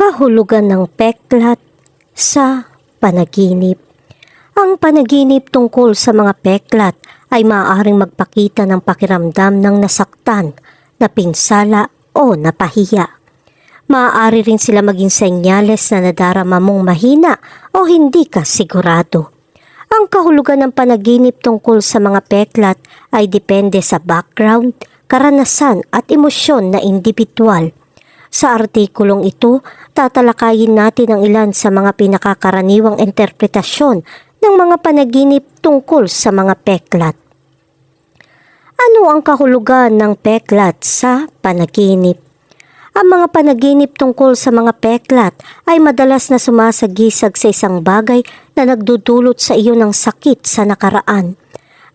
Kahulugan ng peklat sa panaginip. Ang panaginip tungkol sa mga peklat ay maaaring magpakita ng pakiramdam ng nasaktan, napinsala o napahiya. Maaari rin sila maging senyales na nadarama mong mahina o hindi ka sigurado. Ang kahulugan ng panaginip tungkol sa mga peklat ay depende sa background, karanasan at emosyon na individual. Sa artikulong ito, tatalakayin natin ang ilan sa mga pinakakaraniwang interpretasyon ng mga panaginip tungkol sa mga peklat. Ano ang kahulugan ng peklat sa panaginip? Ang mga panaginip tungkol sa mga peklat ay madalas na sumasagisag sa isang bagay na nagdudulot sa iyo ng sakit sa nakaraan.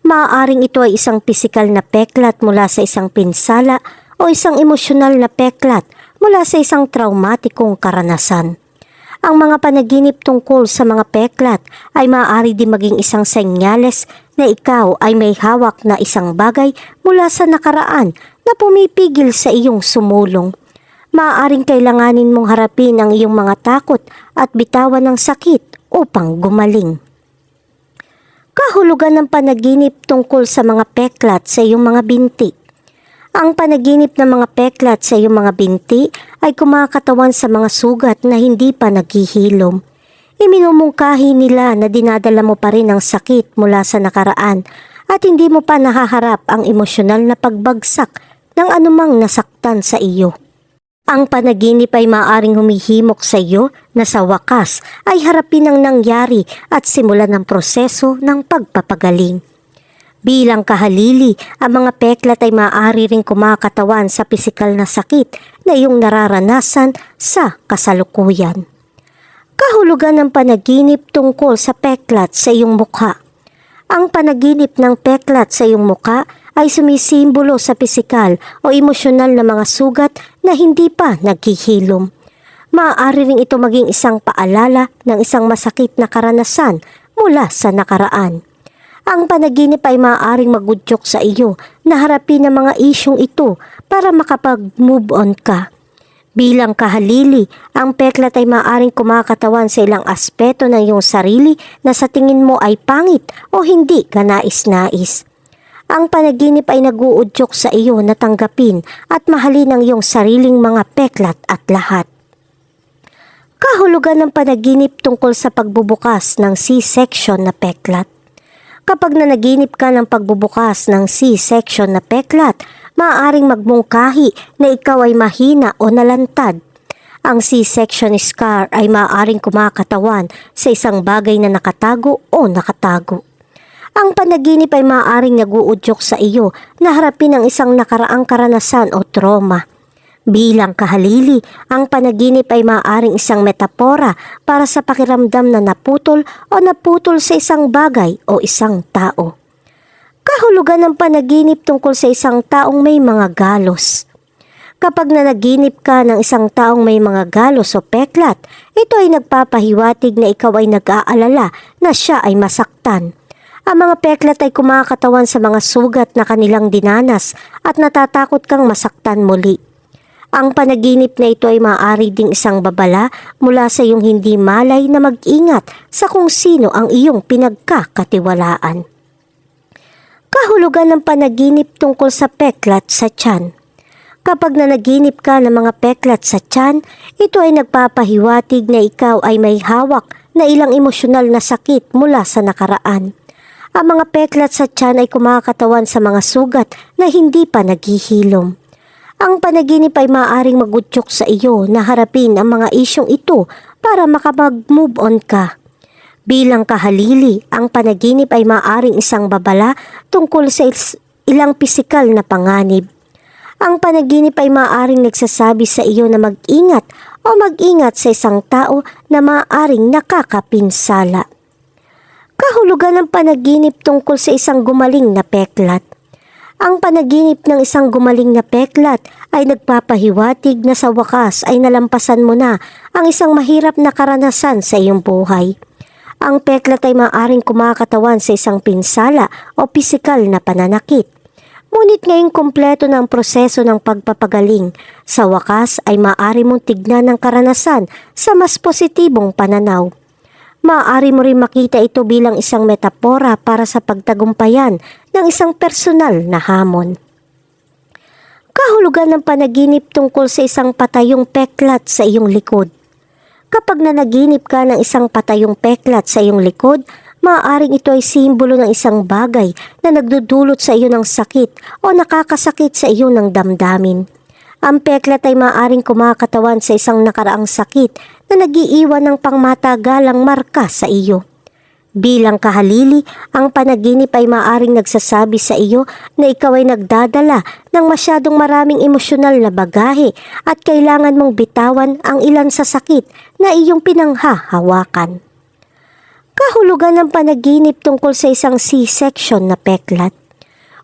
Maaaring ito ay isang pisikal na peklat mula sa isang pinsala o isang emosyonal na peklat mula sa isang traumatikong karanasan. Ang mga panaginip tungkol sa mga peklat ay maaari din maging isang senyales na ikaw ay may hawak na isang bagay mula sa nakaraan na pumipigil sa iyong sumulong. Maaaring kailanganin mong harapin ang iyong mga takot at bitawan ng sakit upang gumaling. Kahulugan ng panaginip tungkol sa mga peklat sa iyong mga binti. Ang panaginip ng mga peklat sa iyong mga binti ay kumakatawan sa mga sugat na hindi pa naghihilom. Iminumungkahi nila na dinadala mo pa rin ang sakit mula sa nakaraan at hindi mo pa nahaharap ang emosyonal na pagbagsak ng anumang nasaktan sa iyo. Ang panaginip ay maaring humihimok sa iyo na sa wakas ay harapin ang nangyari at simulan ng proseso ng pagpapagaling. Bilang kahalili, ang mga peklat ay maaari ring kumakatawan sa pisikal na sakit na iyong nararanasan sa kasalukuyan. Kahulugan ng panaginip tungkol sa peklat sa iyong mukha. Ang panaginip ng peklat sa iyong mukha ay sumisimbolo sa pisikal o emosyonal na mga sugat na hindi pa naghihilom. Maaari ring ito maging isang paalala ng isang masakit na karanasan mula sa nakaraan. Ang panaginip ay maaaring magudyok sa iyo na harapin ang mga isyong ito para makapag-move on ka. Bilang kahalili, ang peklat ay maaaring kumakatawan sa ilang aspeto ng iyong sarili na sa tingin mo ay pangit o hindi ka nais-nais. Ang panaginip ay naguudyok sa iyo na tanggapin at mahalin ang iyong sariling mga peklat at lahat. Kahulugan ng panaginip tungkol sa pagbubukas ng C-section na peklat. Kapag nanaginip ka ng pagbubukas ng C-section na peklat, maaaring magmungkahi na ikaw ay mahina o nalantad. Ang C-section scar ay maaaring kumakatawan sa isang bagay na nakatago o nakatago. Ang panaginip ay maaaring naguudyok sa iyo na harapin ang isang nakaraang karanasan o trauma. Bilang kahalili, ang panaginip ay maaaring isang metapora para sa pakiramdam na naputol o naputol sa isang bagay o isang tao. Kahulugan ng panaginip tungkol sa isang taong may mga galos. Kapag nanaginip ka ng isang taong may mga galos o peklat, ito ay nagpapahiwatig na ikaw ay nag-aalala na siya ay masaktan. Ang mga peklat ay kumakatawan sa mga sugat na kanilang dinanas at natatakot kang masaktan muli. Ang panaginip na ito ay maaari ding isang babala mula sa iyong hindi malay na mag-ingat sa kung sino ang iyong pinagkakatiwalaan. Kahulugan ng panaginip tungkol sa peklat sa tiyan. Kapag nanaginip ka ng mga peklat sa tiyan, ito ay nagpapahiwatig na ikaw ay may hawak na ilang emosyonal na sakit mula sa nakaraan. Ang mga peklat sa tiyan ay kumakatawan sa mga sugat na hindi pa naghihilom. Ang panaginip ay maaaring magutyok sa iyo na harapin ang mga isyong ito para makapag-move on ka. Bilang kahalili, ang panaginip ay maaaring isang babala tungkol sa ilang pisikal na panganib. Ang panaginip ay maaaring nagsasabi sa iyo na mag-ingat o mag-ingat sa isang tao na maaaring nakakapinsala. Kahulugan ng panaginip tungkol sa isang gumaling na peklat. Ang panaginip ng isang gumaling na peklat ay nagpapahiwatig na sa wakas ay nalampasan mo na ang isang mahirap na karanasan sa iyong buhay. Ang peklat ay maaring kumakatawan sa isang pinsala o pisikal na pananakit. Ngunit ngayong kumpleto ang proseso ng pagpapagaling, sa wakas ay maaari mong tignan ng karanasan sa mas positibong pananaw. Maaari mo rin makita ito bilang isang metapora para sa pagtagumpayan ng isang personal na hamon. Kahulugan ng panaginip tungkol sa isang patayong peklat sa iyong likod. Kapag nanaginip ka ng isang patayong peklat sa iyong likod, maaaring ito ay simbolo ng isang bagay na nagdudulot sa iyo ng sakit o nakakasakit sa iyo ng damdamin. Ang peklat ay maaaring kumakatawan sa isang nakaraang sakit na nagiiwan ng pangmatagalang marka sa iyo. Bilang kahalili, ang panaginip ay maaring nagsasabi sa iyo na ikaw ay nagdadala ng masyadong maraming emosyonal na bagahe at kailangan mong bitawan ang ilan sa sakit na iyong pinanghahawakan. Kahulugan ng panaginip tungkol sa isang C-section na peklat.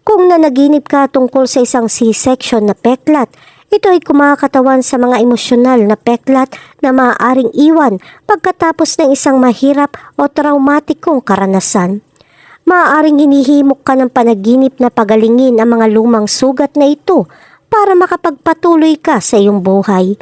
Kung nanaginip ka tungkol sa isang C-section na peklat, ito ay kumakatawan sa mga emosyonal na peklat na maaaring iwan pagkatapos ng isang mahirap o traumatikong karanasan. Maaaring hinihimok ka ng panaginip na pagalingin ang mga lumang sugat na ito para makapagpatuloy ka sa iyong buhay.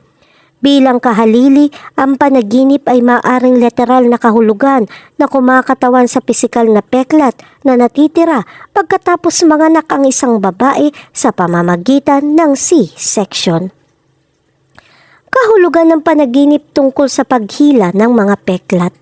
Bilang kahalili, ang panaginip ay maaaring literal na kahulugan na kumakatawan sa pisikal na peklat na natitira pagkatapos manganak ang isang babae sa pamamagitan ng C-section. Kahulugan ng panaginip tungkol sa paghila ng mga peklat.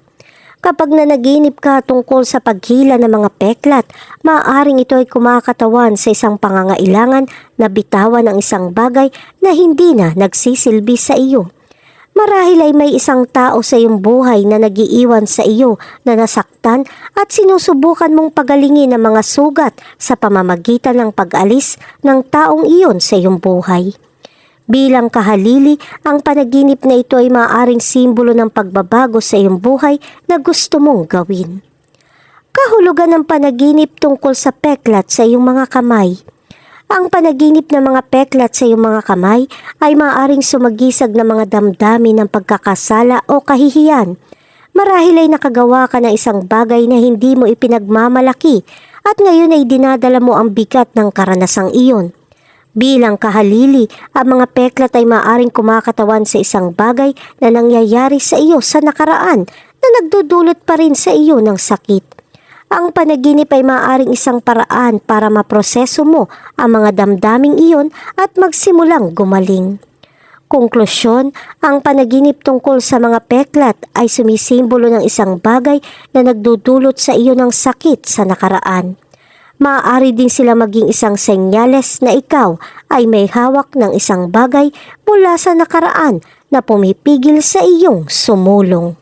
Kapag nanaginip ka tungkol sa paghila ng mga peklat, maaaring ito ay kumakatawan sa isang pangangailangan na bitawan ng isang bagay na hindi na nagsisilbi sa iyo. Marahil ay may isang tao sa iyong buhay na nagiiwan sa iyo na nasaktan at sinusubukan mong pagalingin ang mga sugat sa pamamagitan ng pag-alis ng taong iyon sa iyong buhay. Bilang kahalili, ang panaginip na ito ay maaaring simbolo ng pagbabago sa iyong buhay na gusto mong gawin. Kahulugan ng panaginip tungkol sa peklat sa iyong mga kamay. Ang panaginip ng mga peklat sa iyong mga kamay ay maaaring sumagisag ng mga damdamin ng pagkakasala o kahihiyan. Marahil ay nakagawa ka ng isang bagay na hindi mo ipinagmamalaki at ngayon ay dinadala mo ang bigat ng karanasang iyon. Bilang kahalili, ang mga peklat ay maaring kumakatawan sa isang bagay na nangyayari sa iyo sa nakaraan na nagdudulot pa rin sa iyo ng sakit. Ang panaginip ay maaring isang paraan para maproseso mo ang mga damdaming iyon at magsimulang gumaling. Konklusyon, ang panaginip tungkol sa mga peklat ay sumisimbolo ng isang bagay na nagdudulot sa iyo ng sakit sa nakaraan maaari din sila maging isang senyales na ikaw ay may hawak ng isang bagay mula sa nakaraan na pumipigil sa iyong sumulong.